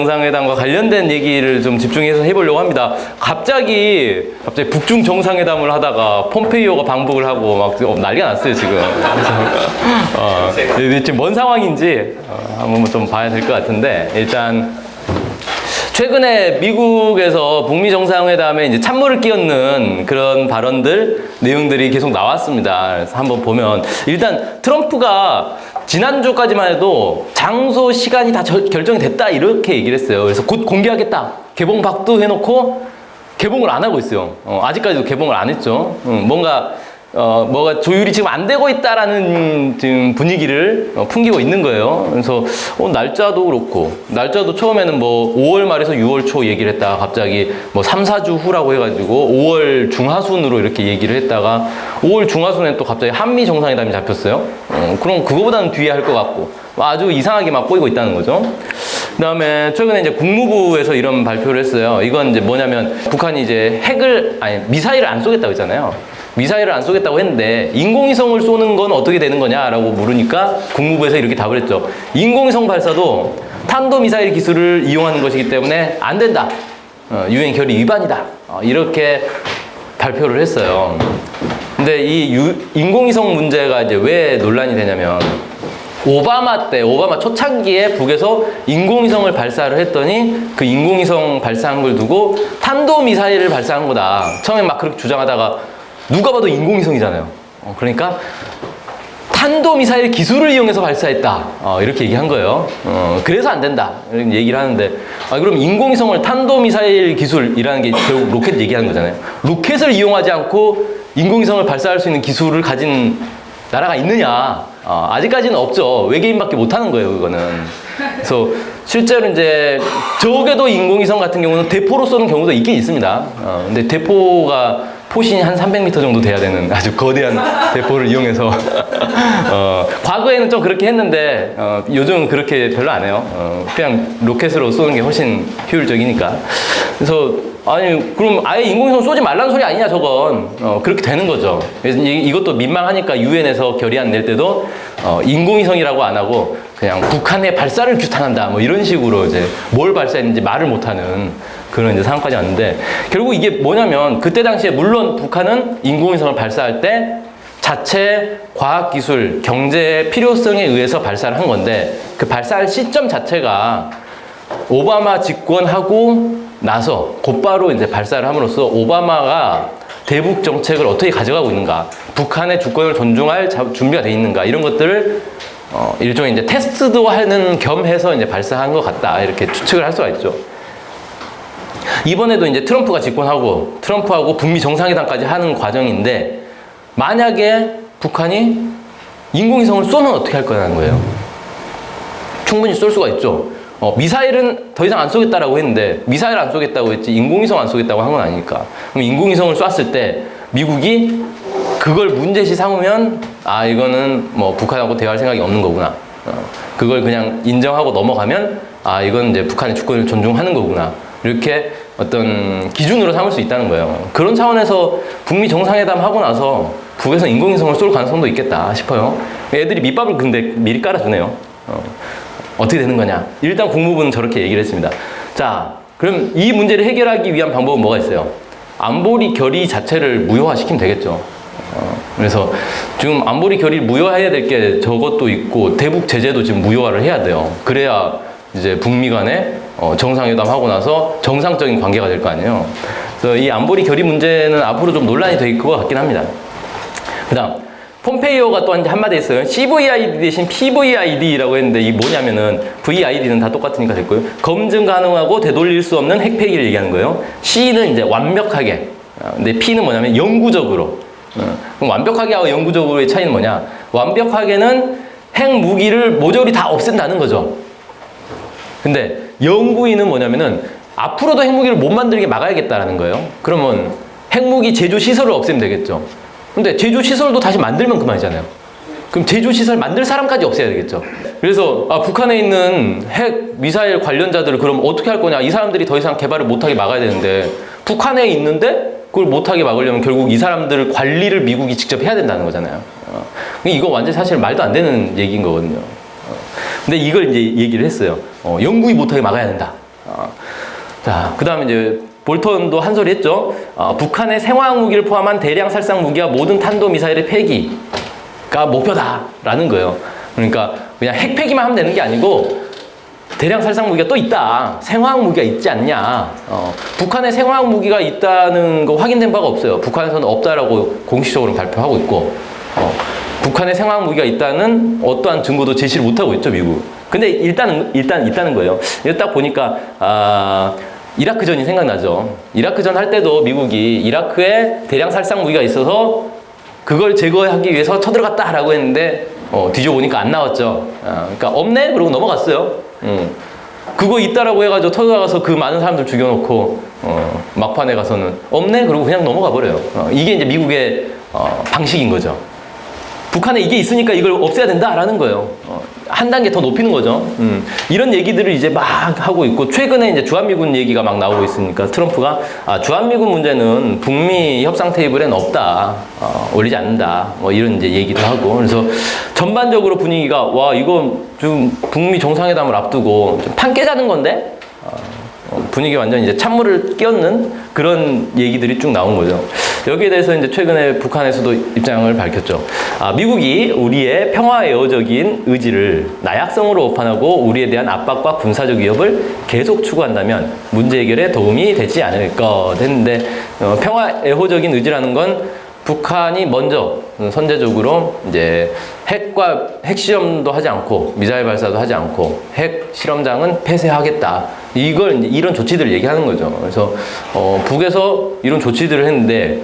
정상회담과 관련된 얘기를 좀 집중해서 해보려고 합니다. 갑자기 갑자기 북중 정상회담을 하다가 폼페이오가 방북을 하고 막 어, 난리가 났어요 지금. 어, 지금 뭔 상황인지 어, 한번 좀 봐야 될 것 같은데 일단 최근에 미국에서 북미 정상회담에 이제 찬물을 끼얹는 그런 발언들 내용들이 계속 나왔습니다. 그래서 한번 보면 일단 트럼프가 지난주까지만 해도 장소 시간이 다 저- 결정이 됐다 이렇게 얘기를 했어요. 그래서 곧 공개하겠다. 개봉 박도 해놓고 개봉을 안 하고 있어요. 어, 아직까지도 개봉을 안 했죠. 음, 뭔가 어, 뭐가 조율이 지금 안 되고 있다라는 지금 분위기를 어, 풍기고 있는 거예요. 그래서 어, 날짜도 그렇고 날짜도 처음에는 뭐 5월 말에서 6월 초 얘기를 했다가 갑자기 뭐 3, 4주 후라고 해가지고 5월 중하순으로 이렇게 얘기를 했다가 5월 중하순에 또 갑자기 한미 정상회담이 잡혔어요. 어, 그럼 그거보다는 뒤에 할 것 같고 아주 이상하게 막 꼬이고 있다는 거죠. 그다음에 최근에 이제 국무부에서 이런 발표를 했어요. 이건 이제 뭐냐면 북한이 이제 핵을 아니 미사일을 안 쏘겠다고 했잖아요. 미사일을 안 쏘겠다고 했는데 인공위성을 쏘는 건 어떻게 되는 거냐라고 물으니까 국무부에서 이렇게 답을 했죠. 인공위성 발사도 탄도미사일 기술을 이용하는 것이기 때문에 안 된다. 어, 유엔 결의 위반이다. 어, 이렇게 발표를 했어요. 근데 이 유- 인공위성 문제가 이제 왜 논란이 되냐면 오바마 때, 오바마 초창기에 북에서 인공위성을 발사를 했더니 그 인공위성 발사한 걸 두고 탄도 미사일을 발사한 거다. 처음에 막 그렇게 주장하다가 누가 봐도 인공위성이잖아요. 어, 그러니까 탄도미사일 기술을 이용해서 발사했다. 어, 이렇게 얘기한 거예요. 어, 그래서 안 된다. 이런 얘기를 하는데, 아, 그럼 인공위성을 탄도미사일 기술이라는 게 결국 로켓 얘기하는 거잖아요. 로켓을 이용하지 않고 인공위성을 발사할 수 있는 기술을 가진 나라가 있느냐? 어, 아직까지는 없죠. 외계인밖에 못하는 거예요, 그거는. 그래서 실제로 이제 적에도 인공위성 같은 경우는 대포로 쏘는 경우도 있긴 있습니다. 어, 근데 대포가 포신이 한 300m 정도 돼야 되는 아주 거대한 대포를 이용해서 어, 과거에는 좀 그렇게 했는데 어, 요즘은 그렇게 별로 안 해요. 어, 그냥 로켓으로 쏘는 게 훨씬 효율적이니까. 그래서 아니 그럼 아예 인공위성 쏘지 말라는 소리 아니냐 저건 어, 그렇게 되는 거죠. 그래서 이, 이것도 민망하니까 유엔에서 결의안 낼 때도 어, 인공위성이라고 안 하고 그냥 북한의 발사를 규탄한다 뭐 이런 식으로 이제 뭘 발사했는지 말을 못하는 그런 이제 상황까지 왔는데 결국 이게 뭐냐면 그때 당시에 물론 북한은 인공위성을 발사할 때 자체 과학기술, 경제의 필요성에 의해서 발사를 한 건데 그 발사할 시점 자체가 오바마 집권하고 나서 곧바로 이제 발사를 함으로써 오바마가 대북 정책을 어떻게 가져가고 있는가, 북한의 주권을 존중할 자- 준비가 돼 있는가 이런 것들을 어, 일종의 이제 테스트도 하는 겸해서 이제 발사한 것 같다 이렇게 추측을 할 수가 있죠. 이번에도 이제 트럼프가 집권하고 트럼프하고 북미 정상회담까지 하는 과정인데 만약에 북한이 인공위성을 쏘면 어떻게 할 거냐는 거예요. 충분히 쏠 수가 있죠. 어, 미사일은 더 이상 안 쏘겠다라고 했는데 미사일 안 쏘겠다고 했지 인공위성 안 쏘겠다고 한 건 아니니까. 그럼 인공위성을 쐈을 때 미국이 그걸 문제시 삼으면 아 이거는 뭐 북한하고 대화할 생각이 없는 거구나. 어, 그걸 그냥 인정하고 넘어가면 아 이건 이제 북한의 주권을 존중하는 거구나. 이렇게 어떤 기준으로 삼을 수 있다는 거예요. 그런 차원에서 북미 정상회담 하고 나서 북에서 인공위성을 쏠 가능성도 있겠다 싶어요. 애들이 밑밥을 근데 미리 깔아주네요. 어, 어떻게 되는 거냐? 일단 국무부는 저렇게 얘기를 했습니다. 자, 그럼 이 문제를 해결하기 위한 방법은 뭐가 있어요? 안보리 결의 자체를 무효화시키면 되겠죠. 어, 그래서 지금 안보리 결의 무효화해야 될 게 저것도 있고 대북 제재도 지금 무효화를 해야 돼요. 그래야 이제 북미 간에 어, 정상회담 하고 나서 정상적인 관계가 될 거 아니에요. 그래서 이 안보리 결의 문제는 앞으로 좀 논란이 될 것 같긴 합니다. 그다음 폼페이오가 또 한- 한마디 했어요. CVID 대신 PVID라고 했는데 이 뭐냐면은 VID는 다 똑같으니까 됐고요. 검증 가능하고 되돌릴 수 없는 핵폐기를 얘기하는 거예요. C는 이제 완벽하게. 어, 근데 P는 뭐냐면 영구적으로. 어, 그럼 완벽하게하고 영구적으로의 차이는 뭐냐? 완벽하게는 핵 무기를 모조리 다 없앤다는 거죠. 근데 영구인은 뭐냐면은 앞으로도 핵무기를 못 만들게 막아야겠다라는 거예요. 그러면 핵무기 제조 시설을 없애면 되겠죠. 근데 제조 시설도 다시 만들면 그만이잖아요. 그럼 제조 시설 만들 사람까지 없애야 되겠죠. 그래서 아, 북한에 있는 핵 미사일 관련자들을 그럼 어떻게 할 거냐? 이 사람들이 더 이상 개발을 못하게 막아야 되는데 북한에 있는데 그걸 못하게 막으려면 결국 이 사람들 관리를 미국이 직접 해야 된다는 거잖아요. 어. 이거 완전 사실 말도 안 되는 얘기인 거거든요. 어. 근데 이걸 이제 얘기를 했어요. 어, 영구히 못하게 막아야 된다. 어, 자, 그 다음에 이제 볼턴도 한 소리 했죠. 어, 북한의 생화학 무기를 포함한 대량 살상 무기와 모든 탄도 미사일의 폐기가 목표다라는 거예요. 그러니까 그냥 핵 폐기만 하면 되는 게 아니고 대량 살상 무기가 또 있다. 생화학 무기가 있지 않냐. 어, 북한에 생화학 무기가 있다는 거 확인된 바가 없어요. 북한에서는 없다라고 공식적으로 발표하고 있고, 어, 북한에 생화학 무기가 있다는 어떠한 증거도 제시를 못하고 있죠, 미국. 근데 일단은, 일단 있다는 거예요. 딱 보니까, 아, 이라크전이 생각나죠. 이라크전 할 때도 미국이 이라크에 대량 살상 무기가 있어서 그걸 제거하기 위해서 쳐들어갔다라고 했는데 어, 뒤져보니까 안 나왔죠. 아, 그러니까 없네? 그러고 넘어갔어요. 음. 그거 있다라고 해가지고 터져나가서 그 많은 사람들 죽여놓고 어, 막판에 가서는 없네? 그러고 그냥 넘어가 버려요. 어, 이게 이제 미국의 어, 방식인 거죠. 북한에 이게 있으니까 이걸 없애야 된다라는 거예요. 어, 한 단계 더 높이는 거죠. 음, 이런 얘기들을 이제 막 하고 있고 최근에 이제 주한미군 얘기가 막 나오고 있으니까 트럼프가 아, 주한미군 문제는 북미 협상 테이블엔 없다, 어, 올리지 않는다, 뭐 이런 이제 얘기도 하고. 그래서 전반적으로 분위기가 와 이거 좀 북미 정상회담을 앞두고 좀판 깨자는 건데? 어, 분위기 완전 이제 찬물을 끼얹는 그런 얘기들이 쭉 나온 거죠. 여기에 대해서 이제 최근에 북한에서도 입장을 밝혔죠. 아, 미국이 우리의 평화 애호적인 의지를 나약성으로 오판하고 우리에 대한 압박과 군사적 위협을 계속 추구한다면 문제 해결에 도움이 되지 않을 것 했는데 어, 평화 애호적인 의지라는 건 북한이 먼저 선제적으로 이제 핵과 핵 실험도 하지 않고 미사일 발사도 하지 않고 핵 실험장은 폐쇄하겠다. 이걸 이런 조치들을 얘기하는 거죠. 그래서 어, 북에서 이런 조치들을 했는데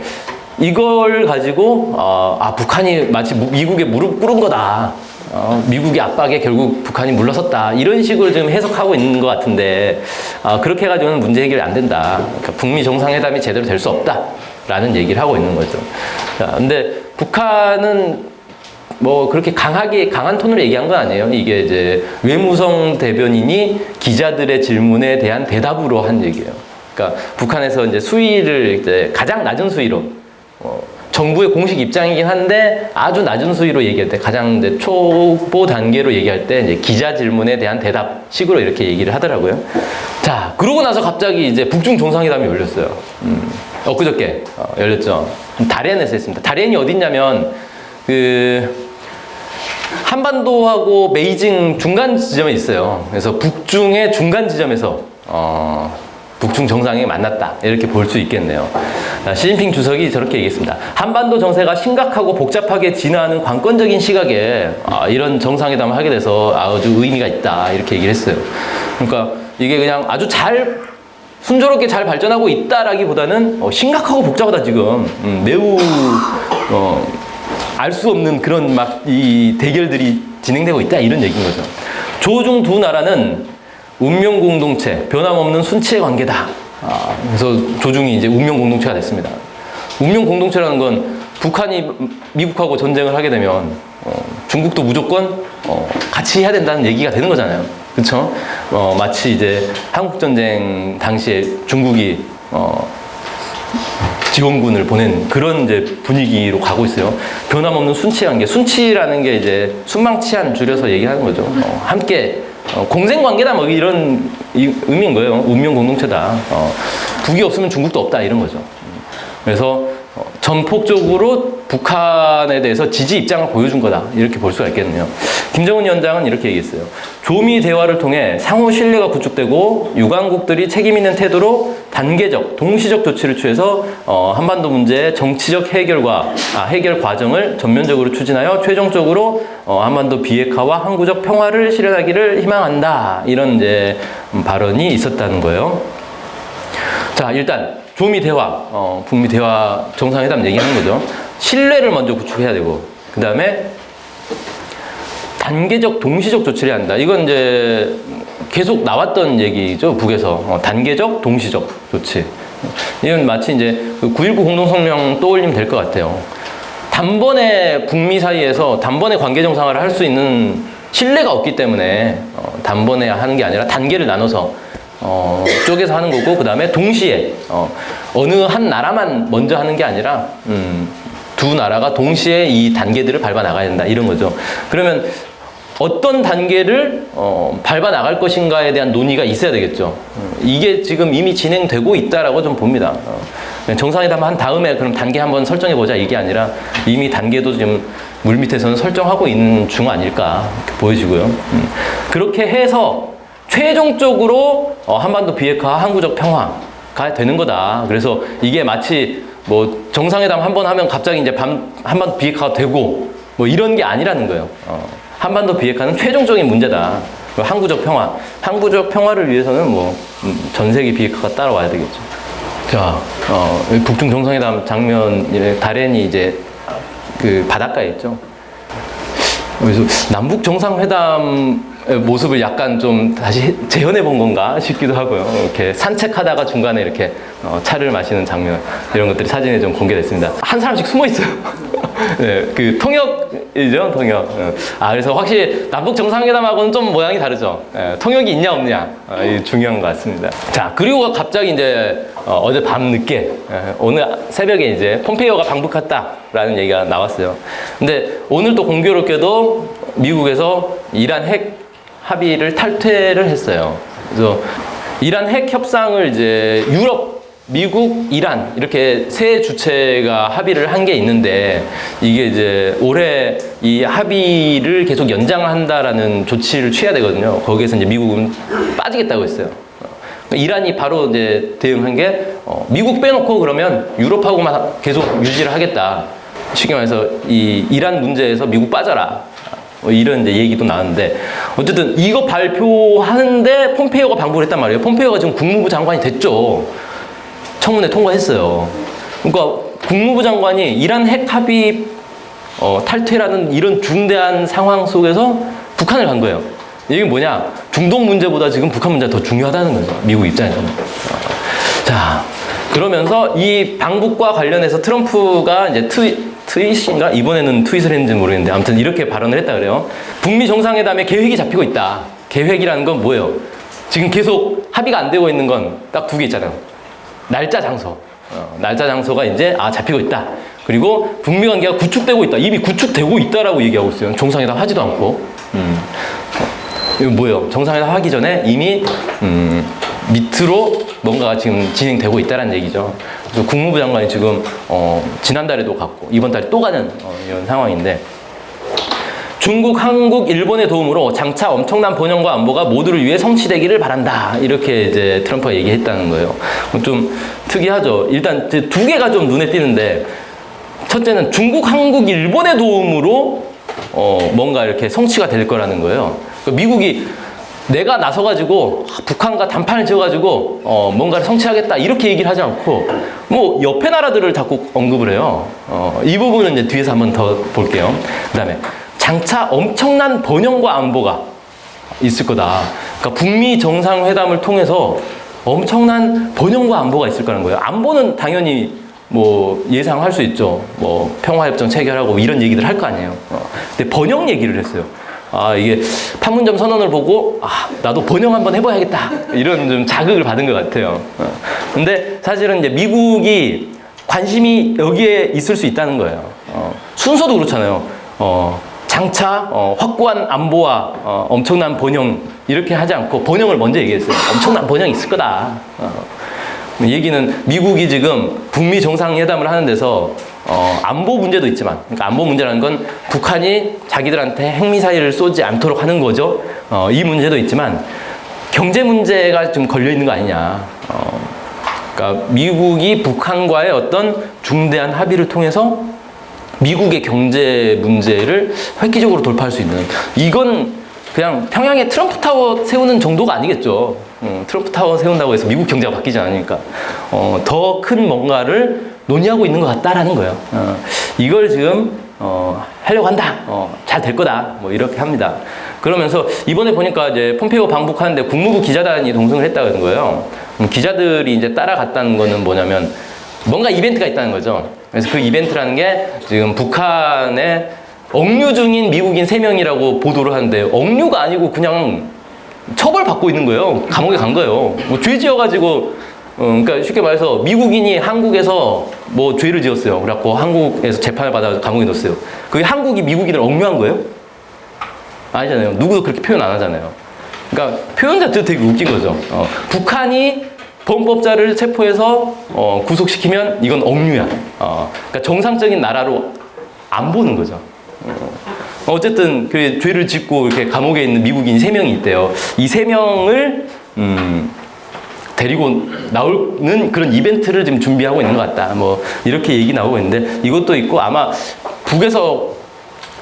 이걸 가지고 어, 아 북한이 마치 무- 미국에 무릎 꿇은 거다. 어, 미국의 압박에 결국 북한이 물러섰다. 이런 식으로 지금 해석하고 있는 것 같은데 아, 그렇게 해가지고는 문제 해결이 안 된다. 그러니까 북미 정상회담이 제대로 될 수 없다. 라는 얘기를 하고 있는 거죠. 자, 근데 북한은 뭐 그렇게 강하게 강한 톤으로 얘기한 건 아니에요. 이게 이제 외무성 대변인이 기자들의 질문에 대한 대답으로 한 얘기예요. 그러니까 북한에서 이제 수위를 이제 가장 낮은 수위로 어, 정부의 공식 입장이긴 한데 아주 낮은 수위로 얘기할 때 가장 이제 초보 단계로 얘기할 때 이제 기자 질문에 대한 대답식으로 이렇게 얘기를 하더라고요. 자 그러고 나서 갑자기 이제 북중 정상회담이 열렸어요. 음, 엊그저께 어, 열렸죠. 다롄에서 했습니다. 다롄이 어딨냐면 그 한반도하고 베이징 중간 지점에 있어요. 그래서 북중의 중간 지점에서 어, 북중 정상이 만났다 이렇게 볼 수 있겠네요. 아, 시진핑 주석이 저렇게 얘기했습니다. 한반도 정세가 심각하고 복잡하게 진화하는 관건적인 시각에 아, 이런 정상회담을 하게 돼서 아주 의미가 있다 이렇게 얘기를 했어요. 그러니까 이게 그냥 아주 잘 순조롭게 잘 발전하고 있다라기보다는 어, 심각하고 복잡하다 지금 음, 매우 어, 알 수 없는 그런 막 이 대결들이 진행되고 있다 이런 얘기인 거죠. 조중 두 나라는 운명 공동체, 변함없는 순치의 관계다. 아, 그래서 조중이 이제 운명 공동체가 됐습니다. 운명 공동체라는 건 북한이 미국하고 전쟁을 하게 되면 어, 중국도 무조건 어, 같이 해야 된다는 얘기가 되는 거잖아요. 그렇죠? 어, 마치 이제 한국 전쟁 당시에 중국이 어, 지원군을 보낸 그런 이제 분위기로 가고 있어요. 변함없는 순치 관계. 순치라는 게 이제 순망치한 줄여서 얘기하는 거죠. 어, 함께 어, 공생 관계다 뭐 이런 이- 의미인 거예요. 운명 공동체다. 어, 북이 없으면 중국도 없다 이런 거죠. 그래서 어, 전폭적으로 북한에 대해서 지지 입장을 보여준 거다 이렇게 볼 수가 있겠네요. 김정은 위원장은 이렇게 얘기했어요. 조미 대화를 통해 상호 신뢰가 구축되고 유관국들이 책임 있는 태도로 단계적, 동시적 조치를 취해서 어, 한반도 문제의 정치적 해결과 아, 해결 과정을 전면적으로 추진하여 최종적으로 어, 한반도 비핵화와 항구적 평화를 실현하기를 희망한다 이런 이제 음, 발언이 있었다는 거예요. 자, 일단 조미 대화, 어, 북미 대화 정상회담 얘기하는 거죠. 신뢰를 먼저 구축해야 되고, 그 다음에 단계적, 동시적 조치를 해야 한다. 이건 이제 계속 나왔던 얘기죠, 북에서. 어, 단계적, 동시적 조치. 이건 마치 이제 그9.19 공동성명 떠올리면 될 것 같아요. 단번에 북미 사이에서 단번에 관계 정상화를 할 수 있는 신뢰가 없기 때문에 어, 단번에 하는 게 아니라 단계를 나눠서 어, 쪼개서 하는 거고 그 다음에 동시에 어, 어느 한 나라만 먼저 하는 게 아니라 음, 두 나라가 동시에 이 단계들을 밟아 나가야 된다 이런 거죠. 그러면 어떤 단계를 어, 밟아 나갈 것인가에 대한 논의가 있어야 되겠죠. 어, 이게 지금 이미 진행되고 있다라고 좀 봅니다. 어, 정상회담 한 다음에 그럼 단계 한번 설정해 보자 이게 아니라 이미 단계도 지금 물 밑에서는 설정하고 있는 중 아닐까 보여지고요. 음, 그렇게 해서 최종적으로 어, 한반도 비핵화, 항구적 평화가 되는 거다. 그래서 이게 마치 뭐 정상회담 한 번 하면 갑자기 이제 밤, 한반도 비핵화가 되고 뭐 이런 게 아니라는 거예요. 어, 한반도 비핵화는 최종적인 문제다. 그 항구적 평화, 항구적 평화를 위해서는 뭐 전 세계 비핵화가 따라와야 되겠죠. 자, 어, 북중 정상회담 장면, 이 다렌이 이제 그 바닷가에 있죠. 그래서 남북 정상회담 모습을 약간 좀 다시 재현해 본 건가 싶기도 하고요. 이렇게 산책하다가 중간에 이렇게 어, 차를 마시는 장면 이런 것들이 사진에 좀 공개됐습니다. 한 사람씩 숨어 있어요. 네, 그 통역이죠, 통역. 어. 아 그래서 확실히 남북 정상회담하고는 좀 모양이 다르죠. 예, 통역이 있냐 없냐 아, 이게 중요한 것 같습니다. 자 그리고 갑자기 이제 어, 제밤 늦게 예, 오늘 새벽에 이제 폼페이오가 방북했다라는 얘기가 나왔어요. 근데 오늘 또 공교롭게도 미국에서 이란 핵 합의를 탈퇴를 했어요. 그래서 이란 핵 협상을 이제 유럽, 미국, 이란 이렇게 세 주체가 합의를 한 게 있는데 이게 이제 올해 이 합의를 계속 연장한다라는 조치를 취해야 되거든요. 거기에서 이제 미국은 빠지겠다고 했어요. 그러니까 이란이 바로 이제 대응한 게 어, 미국 빼놓고 그러면 유럽하고만 계속 유지를 하겠다. 쉽게 말해서 이 이란 문제에서 미국 빠져라. 뭐 이런 이제 얘기도 나왔는데 어쨌든 이거 발표하는데 폼페이오가 방북을 했단 말이에요. 폼페이오가 지금 국무부 장관이 됐죠. 청문회 통과했어요. 그러니까 국무부 장관이 이란 핵 합의 어, 탈퇴라는 이런 중대한 상황 속에서 북한을 간 거예요. 이게 뭐냐? 중동 문제보다 지금 북한 문제가 더 중요하다는 거죠. 미국 입장에서는. 어. 자, 그러면서 이 방북과 관련해서 트럼프가 이제 트윗, 트윗인가? 이번에는 트윗을 했는지 모르겠는데 아무튼 이렇게 발언을 했다 그래요. 북미 정상회담에 계획이 잡히고 있다. 계획이라는 건 뭐예요? 지금 계속 합의가 안 되고 있는 건 딱 두 개 있잖아요. 날짜 장소. 어, 날짜 장소가 이제 아 잡히고 있다. 그리고 북미 관계가 구축되고 있다. 이미 구축되고 있다라고 얘기하고 있어요. 정상회담 하지도 않고. 음. 어, 이거 뭐예요? 정상회담 하기 전에 이미 음, 밑으로 뭔가가 지금 진행되고 있다는 얘기죠. 그래서 국무부 장관이 지금 어, 지난달에도 갔고 이번 달에 또 가는 어, 이런 상황인데 중국, 한국, 일본의 도움으로 장차 엄청난 번영과 안보가 모두를 위해 성취되기를 바란다. 이렇게 이제 트럼프가 얘기했다는 거예요. 좀 특이하죠. 일단 두 개가 좀 눈에 띄는데 첫째는 중국, 한국, 일본의 도움으로 어, 뭔가 이렇게 성취가 될 거라는 거예요. 그러니까 미국이 내가 나서가지고 북한과 단판을 지어가지고 어, 뭔가를 성취하겠다 이렇게 얘기를 하지 않고 뭐 옆에 나라들을 자꾸 언급을 해요. 어, 이 부분은 이제 뒤에서 한번 더 볼게요. 그다음에 장차 엄청난 번영과 안보가 있을 거다. 그러니까 북미 정상회담을 통해서 엄청난 번영과 안보가 있을 거라는 거예요. 안보는 당연히 뭐 예상할 수 있죠. 뭐 평화협정 체결하고 이런 얘기들 할 거 아니에요. 어. 근데 번영 얘기를 했어요. 아 이게 판문점 선언을 보고 아 나도 번영 한번 해봐야겠다 이런 좀 자극을 받은 것 같아요. 어. 근데 사실은 이제 미국이 관심이 여기에 있을 수 있다는 거예요. 어. 순서도 그렇잖아요. 어, 장차 어, 확고한 안보와 어, 엄청난 번영 이렇게 하지 않고 번영을 먼저 얘기했어요. 엄청난 번영이 있을 거다. 어. 얘기는 미국이 지금 북미 정상회담을 하는 데서 어, 안보 문제도 있지만 그러니까 안보 문제라는 건 북한이 자기들한테 핵미사일을 쏘지 않도록 하는 거죠. 어, 이 문제도 있지만 경제 문제가 좀 걸려 있는 거 아니냐. 어, 그러니까 미국이 북한과의 어떤 중대한 합의를 통해서 미국의 경제 문제를 획기적으로 돌파할 수 있는 이건 그냥 평양에 트럼프 타워 세우는 정도가 아니겠죠. 음, 트럼프 타워 세운다고 해서 미국 경제가 바뀌지 않으니까 어, 더 큰 뭔가를 논의하고 있는 것 같다라는 거예요. 어, 이걸 지금 어, 하려고 한다. 어, 잘 될 거다. 뭐 이렇게 합니다. 그러면서 이번에 보니까 이제 폼페이오 방북하는데 국무부 기자단이 동승을 했다는 거예요. 음, 기자들이 이제 따라갔다는 거는 뭐냐면 뭔가 이벤트가 있다는 거죠. 그래서 그 이벤트라는 게 지금 북한에 억류 중인 미국인 3명이라고 보도를 하는데 억류가 아니고 그냥 처벌받고 있는 거예요. 감옥에 간 거예요. 뭐 죄 지어가지고 어, 그러니까 쉽게 말해서 미국인이 한국에서 뭐 죄를 지었어요. 그래갖고 한국에서 재판을 받아 감옥에 넣었어요. 그게 한국이 미국인을 억류한 거예요? 아니잖아요. 누구도 그렇게 표현 안 하잖아요. 그러니까 표현 자체도 되게 웃긴 거죠. 어, 북한이 범법자를 체포해서 어, 구속시키면 이건 억류야. 어, 그러니까 정상적인 나라로 안 보는 거죠. 어, 어쨌든 그 죄를 짓고 이렇게 감옥에 있는 미국인 세 명이 있대요. 이 세 명을 음, 데리고 나오는 그런 이벤트를 지금 준비하고 있는 것 같다. 뭐 이렇게 얘기 나오고 있는데 이것도 있고 아마 북에서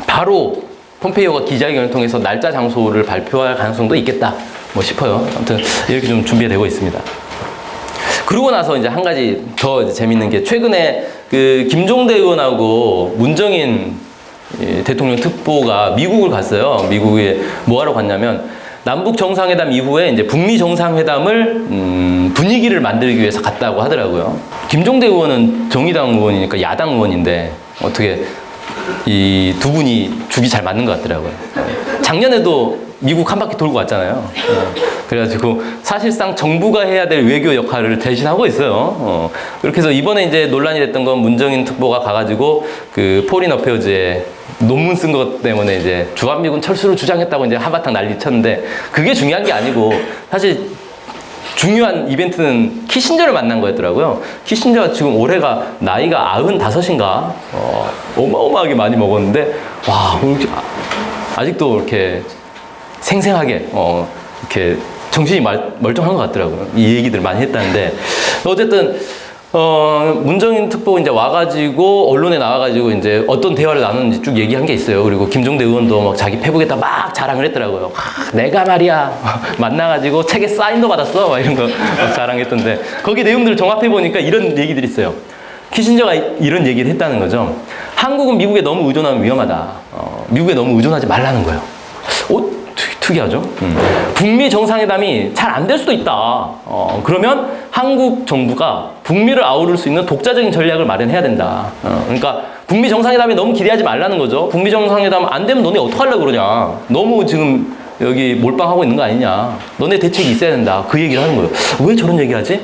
바로 폼페이오가 기자회견을 통해서 날짜 장소를 발표할 가능성도 있겠다. 뭐 싶어요. 아무튼 이렇게 좀 준비가 되고 있습니다. 그러고 나서 이제 한 가지 더 재밌는 게 최근에 그 김종대 의원하고 문정인 이 대통령 특보가 미국을 갔어요. 미국에 뭐하러 갔냐면 남북 정상회담 이후에 이제 북미 정상회담을 음, 분위기를 만들기 위해서 갔다고 하더라고요. 김종대 의원은 정의당 의원이니까 야당 의원인데 어떻게 이 두 분이 죽이 잘 맞는 것 같더라고요. 작년에도 미국 한 바퀴 돌고 왔잖아요. 어, 그래가지고 사실상 정부가 해야 될 외교 역할을 대신하고 있어요. 어, 그렇게 해서 이번에 이제 논란이 됐던 건 문정인 특보가 가가지고 그 포린 어페어즈에 논문 쓴 것 때문에 이제 주한미군 철수를 주장했다고 이제 한바탕 난리 쳤는데 그게 중요한 게 아니고 사실 중요한 이벤트는 키신저를 만난 거였더라고요. 키신저가 지금 올해가 나이가 95인가? 어, 어마어마하게 많이 먹었는데, 와, 아- 아직도 이렇게 생생하게, 어, 이렇게 정신이 말, 멀쩡한 것 같더라고요. 이 얘기들 많이 했다는데. 어쨌든, 어, 문정인 특보 이제 와가지고, 언론에 나와가지고 이제 어떤 대화를 나눴는지 쭉 얘기한 게 있어요. 그리고 김종대 의원도 막 자기 페북에다 막 자랑을 했더라고요. 하, 내가 말이야. 만나가지고 책에 사인도 받았어. 막 이런 거 막 자랑했던데. 거기 내용들을 종합해 보니까 이런 얘기들이 있어요. 키신저가 이- 이런 얘기를 했다는 거죠. 한국은 미국에 너무 의존하면 위험하다. 어, 미국에 너무 의존하지 말라는 거예요. 어, 특- 특이하죠? 음. 북미 정상회담이 잘 안 될 수도 있다. 어, 그러면 한국 정부가 북미를 아우를 수 있는 독자적인 전략을 마련해야 된다. 어, 그러니까 북미 정상회담에 너무 기대하지 말라는 거죠. 북미 정상회담 안 되면 너네 어떡하려고 그러냐. 너무 지금 여기 몰빵하고 있는 거 아니냐. 너네 대책이 있어야 된다. 그 얘기를 하는 거예요. 왜 저런 얘기 하지?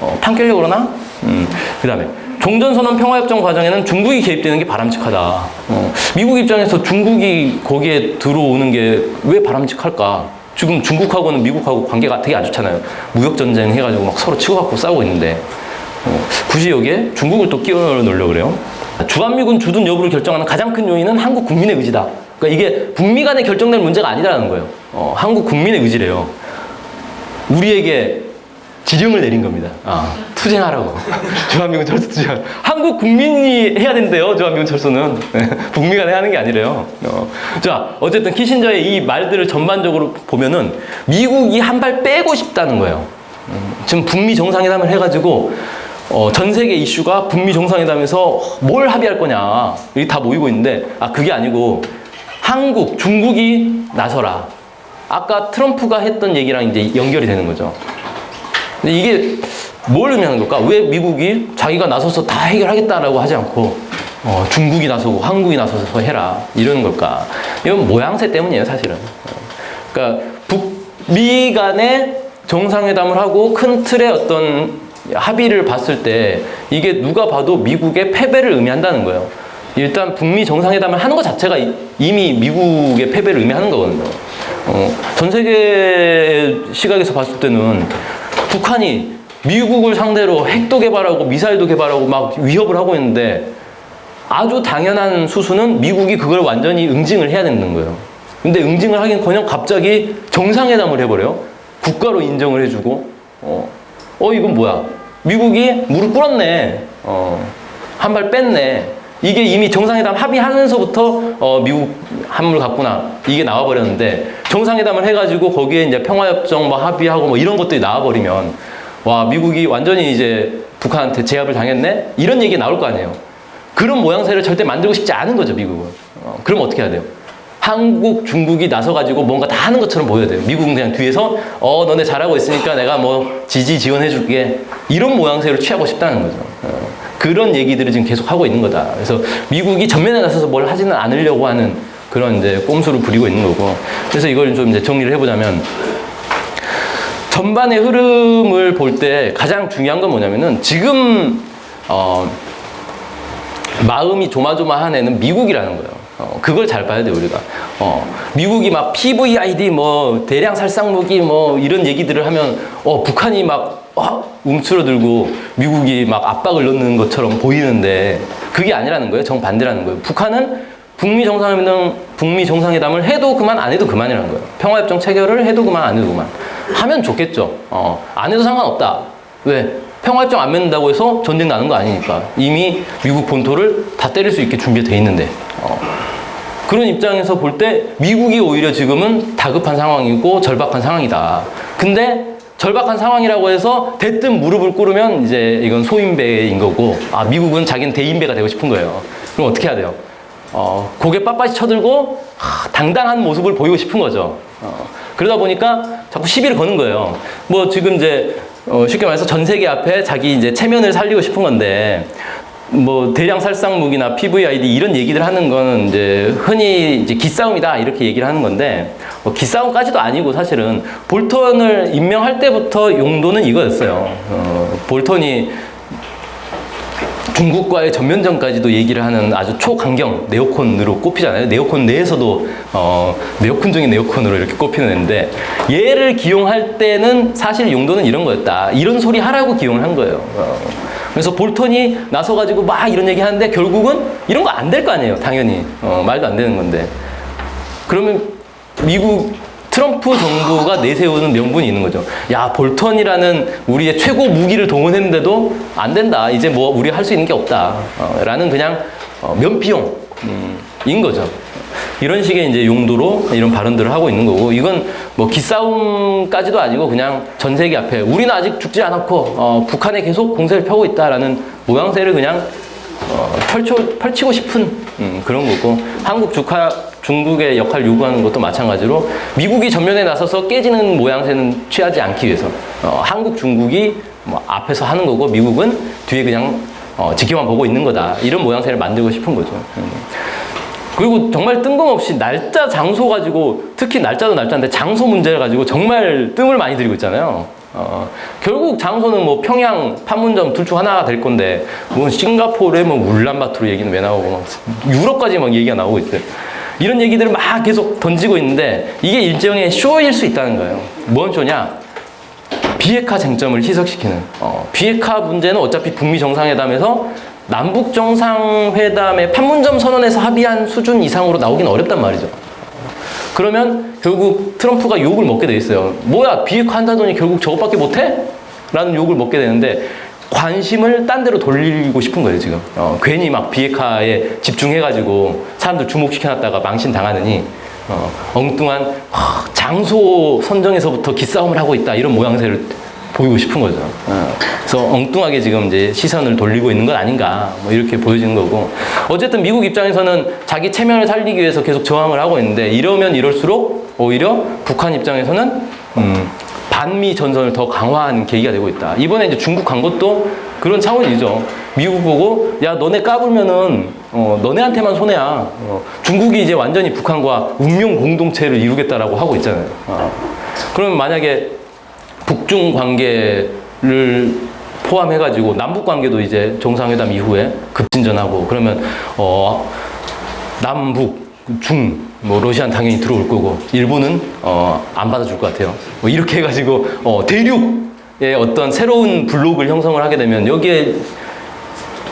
어, 판결려고 그러나? 음, 그 다음에 종전선언 평화협정 과정에는 중국이 개입되는 게 바람직하다. 어, 미국 입장에서 중국이 거기에 들어오는 게 왜 바람직할까? 지금 중국하고는 미국하고 관계가 되게 안 좋잖아요. 무역전쟁 해가지고 막 서로 치고받고 싸우고 있는데 어, 굳이 여기에 중국을 또 끼워 넣으려고 그래요. 주한미군 주둔 여부를 결정하는 가장 큰 요인은 한국 국민의 의지다. 그러니까 이게 북미 간에 결정될 문제가 아니라는 거예요. 어, 한국 국민의 의지래요. 우리에게 지령을 내린 겁니다. 아, 투쟁하라고. 주한미군 철수 투쟁. 한국 국민이 해야 된대요, 주한미군 철수는. 네, 북미가 하는 게 아니래요. 어. 자, 어쨌든 키신저의 이 말들을 전반적으로 보면은 미국이 한 발 빼고 싶다는 거예요. 음, 지금 북미 정상회담을 해가지고 어, 전 세계 이슈가 북미 정상회담에서 뭘 합의할 거냐. 여기 다 모이고 있는데, 아, 그게 아니고 한국, 중국이 나서라. 아까 트럼프가 했던 얘기랑 이제 연결이 되는 거죠. 근데 이게 뭘 의미하는 걸까? 왜 미국이 자기가 나서서 다 해결하겠다라고 하지 않고 어, 중국이 나서고 한국이 나서서 해라 이러는 걸까? 이건 모양새 때문이에요, 사실은. 어, 그러니까 북미 간의 정상회담을 하고 큰 틀의 어떤 합의를 봤을 때 이게 누가 봐도 미국의 패배를 의미한다는 거예요. 일단 북미 정상회담을 하는 것 자체가 이- 이미 미국의 패배를 의미하는 거거든요. 어, 전 세계 시각에서 봤을 때는 북한이 미국을 상대로 핵도 개발하고 미사일도 개발하고 막 위협을 하고 있는데 아주 당연한 수수는 미국이 그걸 완전히 응징을 해야 되는 거예요. 근데 응징을 하긴커녕 갑자기 정상회담을 해버려요. 국가로 인정을 해주고 어, 어 이건 뭐야? 미국이 무릎 꿇었네. 어, 한 발 뺐네. 이게 이미 정상회담 합의하면서부터 어, 미국 한물 갔구나 이게 나와버렸는데 정상회담을 해가지고 거기에 이제 평화협정 뭐 합의하고 뭐 이런 것들이 나와버리면 와 미국이 완전히 이제 북한한테 제압을 당했네 이런 얘기 나올 거 아니에요. 그런 모양새를 절대 만들고 싶지 않은 거죠 미국은. 어, 그럼 어떻게 해야 돼요? 한국, 중국이 나서가지고 뭔가 다 하는 것처럼 보여야 돼요. 미국은 그냥 뒤에서 어 너네 잘하고 있으니까 내가 뭐 지지 지원해줄게 이런 모양새를 취하고 싶다는 거죠. 어, 그런 얘기들을 지금 계속 하고 있는 거다. 그래서 미국이 전면에 나서서 뭘 하지는 않으려고 하는 그런 이제 꼼수를 부리고 있는 거고. 그래서 이걸 좀 이제 정리를 해보자면 전반의 흐름을 볼 때 가장 중요한 건 뭐냐면은 지금 어, 마음이 조마조마한 애는 미국이라는 거예요. 어, 그걸 잘 봐야 돼요, 우리가. 어, 미국이 막 PVID 뭐 대량 살상 무기 뭐 이런 얘기들을 하면 어, 북한이 막 어, 움츠러들고 미국이 막 압박을 넣는 것처럼 보이는데 그게 아니라는 거예요. 정반대라는 거예요. 북한은 북미 정상회담, 북미 정상회담을 해도 그만 안 해도 그만이라는 거예요. 평화협정 체결을 해도 그만 안 해도 그만. 하면 좋겠죠. 어, 안 해도 상관없다. 왜? 평화협정 안 맺는다고 해서 전쟁 나는 거 아니니까. 이미 미국 본토를 다 때릴 수 있게 준비돼 있는데. 어. 그런 입장에서 볼 때 미국이 오히려 지금은 다급한 상황이고 절박한 상황이다. 근데 절박한 상황이라고 해서 대뜸 무릎을 꿇으면 이제 이건 소인배인 거고, 아, 미국은 자기는 대인배가 되고 싶은 거예요. 그럼 어떻게 해야 돼요? 어, 고개 빳빳이 쳐들고 하, 당당한 모습을 보이고 싶은 거죠. 어, 그러다 보니까 자꾸 시비를 거는 거예요. 뭐 지금 이제 어, 쉽게 말해서 전 세계 앞에 자기 이제 체면을 살리고 싶은 건데 뭐 대량 살상 무기나 PVID 이런 얘기들 하는 거는 이제 흔히 이제 기싸움이다 이렇게 얘기를 하는 건데 뭐 기싸움까지도 아니고 사실은 볼턴을 임명할 때부터 용도는 이거였어요. 어, 볼턴이 중국과의 전면전까지도 얘기를 하는 아주 초강경 네오콘으로 꼽히잖아요. 네오콘 내에서도 어, 네오콘 중에 네오콘으로 이렇게 꼽히는 애인데 얘를 기용할 때는 사실 용도는 이런 거였다. 이런 소리 하라고 기용을 한 거예요. 어. 그래서 볼턴이 나서가지고 막 이런 얘기 하는데 결국은 이런 거 안 될 거 아니에요. 당연히 어, 말도 안 되는 건데 그러면 미국 트럼프 정부가 내세우는 명분이 있는 거죠. 야, 볼턴이라는 우리의 최고 무기를 동원했는데도 안 된다. 이제 뭐 우리 할 수 있는 게 없다. 어, 라는 그냥 어, 면피용 음, 인 거죠. 이런 식의 이제 용도로 이런 발언들을 하고 있는 거고 이건 뭐 기싸움까지도 아니고 그냥 전 세계 앞에 우리는 아직 죽지 않았고 어, 북한에 계속 공세를 펴고 있다라는 모양새를 그냥 어, 펼쳐, 펼치고 싶은 음, 그런 거고 한국 주카, 중국의 역할 요구하는 것도 마찬가지로 미국이 전면에 나서서 깨지는 모양새는 취하지 않기 위해서 어, 한국 중국이 뭐 앞에서 하는 거고 미국은 뒤에 그냥 어, 지켜만 보고 있는 거다 이런 모양새를 만들고 싶은 거죠. 음. 그리고 정말 뜬금없이 날짜 장소 가지고 특히 날짜도 날짜인데 장소 문제를 가지고 정말 뜸을 많이 들이고 있잖아요. 어, 결국 장소는 뭐 평양, 판문점 둘 중 하나가 될 건데 뭐 싱가포르에 뭐 울란바토르 얘기는 왜 나오고 막 유럽까지 막 얘기가 나오고 있어요. 이런 얘기들을 막 계속 던지고 있는데 이게 일종의 쇼일 수 있다는 거예요. 뭔 쇼냐? 비핵화 쟁점을 희석시키는. 어, 비핵화 문제는 어차피 북미 정상회담에서 남북 정상회담의 판문점 선언에서 합의한 수준 이상으로 나오긴 어렵단 말이죠. 그러면 결국 트럼프가 욕을 먹게 돼 있어요. 뭐야 비핵화 한다더니 결국 저것밖에 못해? 라는 욕을 먹게 되는데 관심을 딴 데로 돌리고 싶은 거예요 지금. 어, 괜히 막 비핵화에 집중해가지고 사람들 주목시켜놨다가 망신 당하느니 어, 엉뚱한 하, 장소 선정에서부터 기싸움을 하고 있다 이런 모양새를 보이고 싶은 거죠. 어, 그래서 엉뚱하게 지금 이제 시선을 돌리고 있는 건 아닌가 뭐 이렇게 보여지는 거고 어쨌든 미국 입장에서는 자기 체면을 살리기 위해서 계속 저항을 하고 있는데 이러면 이럴수록 오히려 북한 입장에서는 음, 반미 전선을 더 강화하는 계기가 되고 있다. 이번에 이제 중국 간 것도 그런 차원이죠. 미국 보고 야 너네 까불면은 어, 너네한테만 손해야. 어, 중국이 이제 완전히 북한과 운명 공동체를 이루겠다라고 하고 있잖아요. 어. 그러면 만약에 북중 관계를 포함해가지고 남북 관계도 이제 정상회담 이후에 급진전하고 그러면 어 남북 중, 뭐, 러시아는 당연히 들어올 거고, 일본은, 어, 안 받아줄 것 같아요. 뭐 이렇게 해가지고, 어, 대륙의 어떤 새로운 블록을 형성을 하게 되면, 여기에,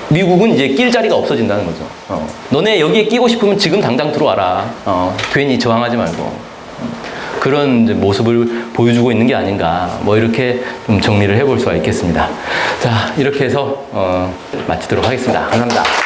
미국은 이제 낄 자리가 없어진다는 거죠. 어, 너네 여기에 끼고 싶으면 지금 당장 들어와라. 어, 괜히 저항하지 말고. 그런 모습을 보여주고 있는 게 아닌가. 뭐, 이렇게 좀 정리를 해볼 수가 있겠습니다. 자, 이렇게 해서, 어, 마치도록 하겠습니다. 감사합니다.